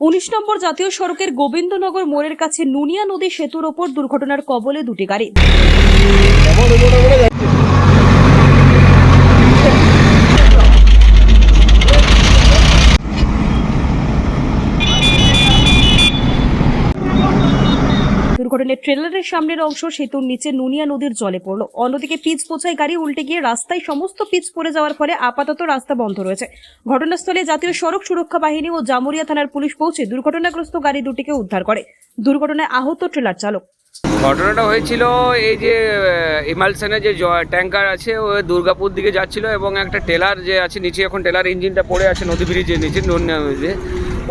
উনিশ নম্বর জাতীয় সড়কের গোবিন্দনগর মোড়ের কাছে নুনিয়া নদী সেতুর ওপর দুর্ঘটনার কবলে দুটি গাড়ি। দুর্ঘটনায় ট্রেলারের সামনের অংশ সেতুর নিচে নুনিয়া নদীর জলে পড়ল। অন্যদিকে পিচ বোঝাই গাড়ি উল্টে গিয়ে রাস্তায় সমস্ত পিচ পড়ে যাওয়ার ফলে আপাতত রাস্তা বন্ধ রয়েছে। ঘটনাস্থলে জাতীয় সড়ক সুরক্ষা বাহিনী ও জামুরিয়া থানার পুলিশ পৌঁছে দুর্ঘটনাগ্রস্ত গাড়ি দুটিকে উদ্ধার করে। দুর্ঘটনায় আহত ট্রেলার চালক। ঘটনাটা হয়েছিল এই যে ইমালসেনের যে ট্যাঙ্কার আছে, ও দুর্গাপুর দিকে যাচ্ছিল এবং একটা টেলার যে আছে, নিচে এখন টেলার ইঞ্জিনটা পড়ে আছে নদী ব্রিজের নিচে নদীতে।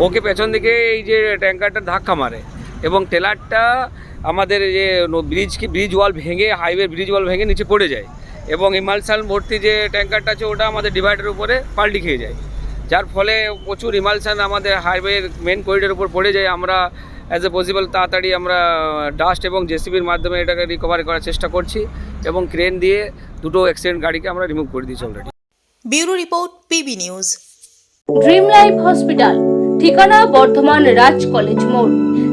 ওকে পেছন দিকে এই যে ট্যাঙ্কারটা ধাক্কা মারে এবং টেলারটা আমাদের যে ব্রিজ কি ব্রিজ ওয়াল ভেঙে হাইওয়ে ব্রিজ ওয়াল ভেঙে নিচে পড়ে যায় এবং ইমালসাল ভর্তি যে ট্যাঙ্কারটা আছে ওটা আমাদের ডিভাইডের উপরে পাল্টি খেয়ে যায়। যার ফলে প্রচুর ইমালসান আমাদের হাইওয়ের মেন করিডোর উপর পড়ে যায়। আমরা অ্যাজ এ পসিবল তাড়াতাড়ি আমরা ডাস্ট এবং জেসিবির মাধ্যমে এটাকে রিকভারি করার চেষ্টা করছি এবং ক্রেন দিয়ে দুটো অ্যাক্সিডেন্ট গাড়িকে আমরা রিমুভ করে দিয়েছি already bureau report P B news dream life hospital ঠিকানা বর্ধমান রাজ কলেজ মোড়।